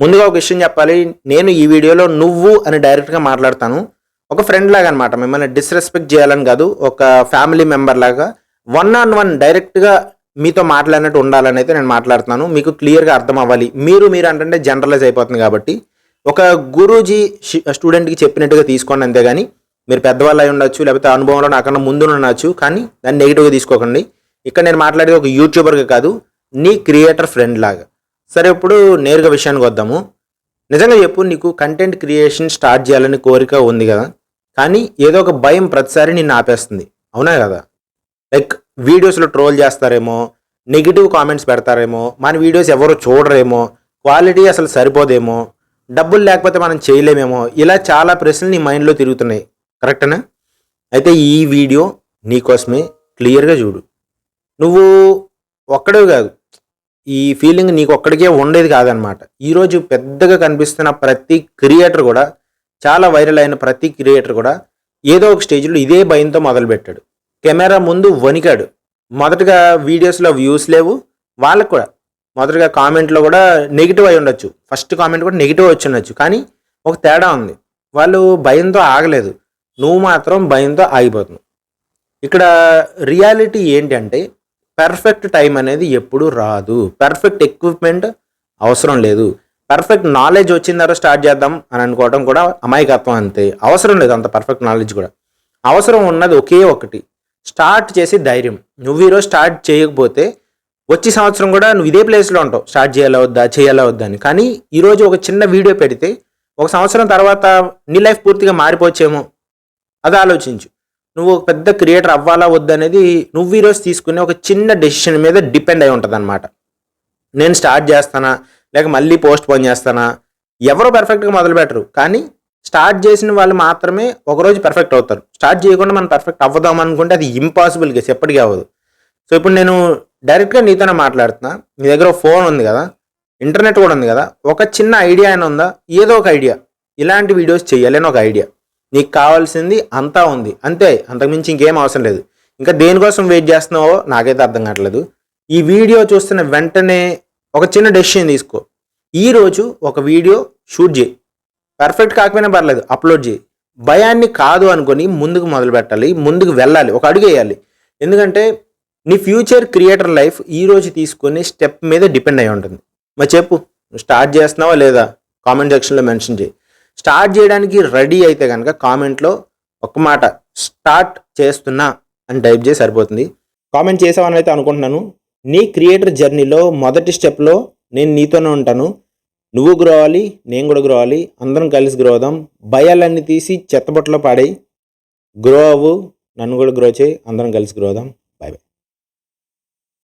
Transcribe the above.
ముందుగా ఒక విషయం చెప్పాలి. నేను ఈ వీడియోలో నువ్వు అని డైరెక్ట్గా మాట్లాడతాను. ఒక ఫ్రెండ్ లాగా అనమాట మిమ్మల్ని డిస్రెస్పెక్ట్ చేయాలని కాదు. ఒక ఫ్యామిలీ మెంబర్ లాగా వన్ ఆన్ వన్ డైరెక్ట్గా మీతో మాట్లాడినట్టు ఉండాలని అయితే నేను మాట్లాడుతున్నాను. మీకు క్లియర్గా అర్థం అవ్వాలి. మీరు మీరు అంటే జనరలైజ్ అయిపోతుంది కాబట్టి. ఒక గురూజీ స్టూడెంట్కి చెప్పినట్టుగా తీసుకోండి అంతేగాని మీరు పెద్దవాళ్ళు అయి ఉండొచ్చు లేకపోతే అనుభవంలో నాకన్నా ముందు ఉండొచ్చు కానీ దాన్ని నెగిటివ్గా తీసుకోకండి. ఇక్కడ నేను మాట్లాడేది ఒక యూట్యూబర్గా కాదు. నీ క్రియేటర్ ఫ్రెండ్ లాగా. సరే ఇప్పుడు నేరుగా విషయానికి వద్దాము. నిజంగా చెప్పు నీకు కంటెంట్ క్రియేషన్ స్టార్ట్ చేయాలని కోరిక ఉంది కదా. కానీ ఏదో ఒక భయం ప్రతిసారి నిన్ను ఆపేస్తుంది. అవునా కదా? లైక్ వీడియోస్లో ట్రోల్ చేస్తారేమో నెగిటివ్ కామెంట్స్ పెడతారేమో మన వీడియోస్ ఎవరు చూడరేమో క్వాలిటీ అసలు సరిపోదేమో డబ్బులు లేకపోతే మనం చేయలేమేమో ఇలా చాలా ప్రశ్నలు నీ మైండ్లో తిరుగుతున్నాయి. కరెక్టేనా అయితే ఈ వీడియో నీకోసమే క్లియర్గా చూడు. నువ్వు ఒక్కడే కాదు ఈ ఫీలింగ్ నీకు ఒక్కడికే ఉండేది కాదనమాట. ఈరోజు పెద్దగా కనిపిస్తున్న ప్రతి క్రియేటర్ కూడా చాలా వైరల్ అయిన ప్రతి క్రియేటర్ కూడా ఏదో ఒక స్టేజ్లో ఇదే భయంతో మొదలుపెట్టాడు. కెమెరా ముందు వణికాడు. మొదటగా వీడియోస్లో వ్యూస్ లేవు వాళ్ళకు కూడా. మొదటగా కామెంట్లో కూడా నెగిటివ్ అయి ఉండొచ్చు. ఫస్ట్ కామెంట్ కూడా నెగిటివ్ వచ్చి ఉండొచ్చు. కానీ ఒక తేడా ఉంది. వాళ్ళు భయంతో ఆగలేదు. నువ్వు మాత్రం భయంతో ఆగిపోతున్నావు. ఇక్కడ రియాలిటీ ఏంటంటే పర్ఫెక్ట్ టైం అనేది ఎప్పుడు రాదు. పర్ఫెక్ట్ ఎక్విప్మెంట్ అవసరం లేదు. పర్ఫెక్ట్ నాలెడ్జ్ వచ్చిన తర్వాత స్టార్ట్ చేద్దాం అని అనుకోవడం కూడా అమాయకత్వం అంతే. అవసరం లేదు అంత పర్ఫెక్ట్ నాలెడ్జ్ కూడా. అవసరం ఉన్నది ఒకే ఒకటి. స్టార్ట్ చేసి ధైర్యం. నువ్వు ఈరోజు స్టార్ట్ చేయకపోతే వచ్చే సంవత్సరం కూడా నువ్వు ఇదే ప్లేస్లో ఉంటావు. స్టార్ట్ చేయాలా వద్దా? చేయాలా వద్దా అని. కానీ ఈరోజు ఒక చిన్న వీడియో పెడితే ఒక సంవత్సరం తర్వాత నీ లైఫ్ పూర్తిగా మారిపోవచ్చేమో? అది ఆలోచించు. నువ్వు ఒక పెద్ద క్రియేటర్ అవ్వాలా వద్దనేది నువ్వు ఈరోజు తీసుకునే ఒక చిన్న డెసిషన్ మీద డిపెండ్ అయి ఉంటుంది అనమాట నేను స్టార్ట్ చేస్తానా? లేక మళ్ళీ పోస్ట్ పోన్ చేస్తానా? ఎవరో పర్ఫెక్ట్గా మొదలు పెట్టరు. కానీ స్టార్ట్ చేసిన వాళ్ళు మాత్రమే ఒకరోజు పర్ఫెక్ట్ అవుతారు. స్టార్ట్ చేయకుండా మనం పర్ఫెక్ట్ అవ్వదాం అనుకుంటే అది ఇంపాసిబుల్ కేసు ఎప్పటికీ అవ్వదు. సో ఇప్పుడు నేను డైరెక్ట్గా నీతోనే మాట్లాడుతున్నా. నీ దగ్గర ఫోన్ ఉంది కదా? ఇంటర్నెట్ కూడా ఉంది కదా? ఒక చిన్న ఐడియా అయినా ఉందా? ఏదో ఒక ఐడియా ఇలాంటి వీడియోస్ చేయాలని ఒక ఐడియా నీకు కావాల్సింది అంతా ఉంది. అంతే అంతకుమించి ఇంకేం అవసరం లేదు. ఇంకా దేనికోసం వెయిట్ చేస్తున్నావో నాకైతే అర్థం కావట్లేదు. ఈ వీడియో చూస్తున్న వెంటనే ఒక చిన్న డెసిషన్ తీసుకో. ఈరోజు ఒక వీడియో షూట్ చేయి. పర్ఫెక్ట్ కాకపోయినా పర్లేదు అప్లోడ్ చేయి. భయాన్ని కాదు అనుకొని ముందుకు మొదలు పెట్టాలి ముందుకు వెళ్ళాలి ఒక అడుగు వేయాలి. ఎందుకంటే నీ ఫ్యూచర్ క్రియేటర్ లైఫ్ ఈ రోజు స్టెప్ మీద డిపెండ్ అయి ఉంటుంది. మరి చెప్పు స్టార్ట్ చేస్తున్నావా లేదా? కామెంట్ సెక్షన్లో మెన్షన్ చేయి. స్టార్ట్ చేయడానికి రెడీ అయితే కనుక కామెంట్లో ఒక మాట స్టార్ట్ చేస్తున్నా అని టైప్ చేసి సరిపోతుంది. కామెంట్ చేసావని అయితే అనుకుంటున్నాను. నీ క్రియేటర్ జర్నీలో మొదటి స్టెప్లో నేను నీతోనే ఉంటాను. నువ్వు గ్రో అవ్వాలి నేను కూడా గ్రో అవ్వాలి అందరం కలిసి గ్రో అవుదాం భయాలన్నీ తీసి చెత్తబొట్టలో పాడేయి. గ్రో అవ్వు నన్ను కూడా గ్రో చేయి అందరం కలిసి గ్రో అవుదాం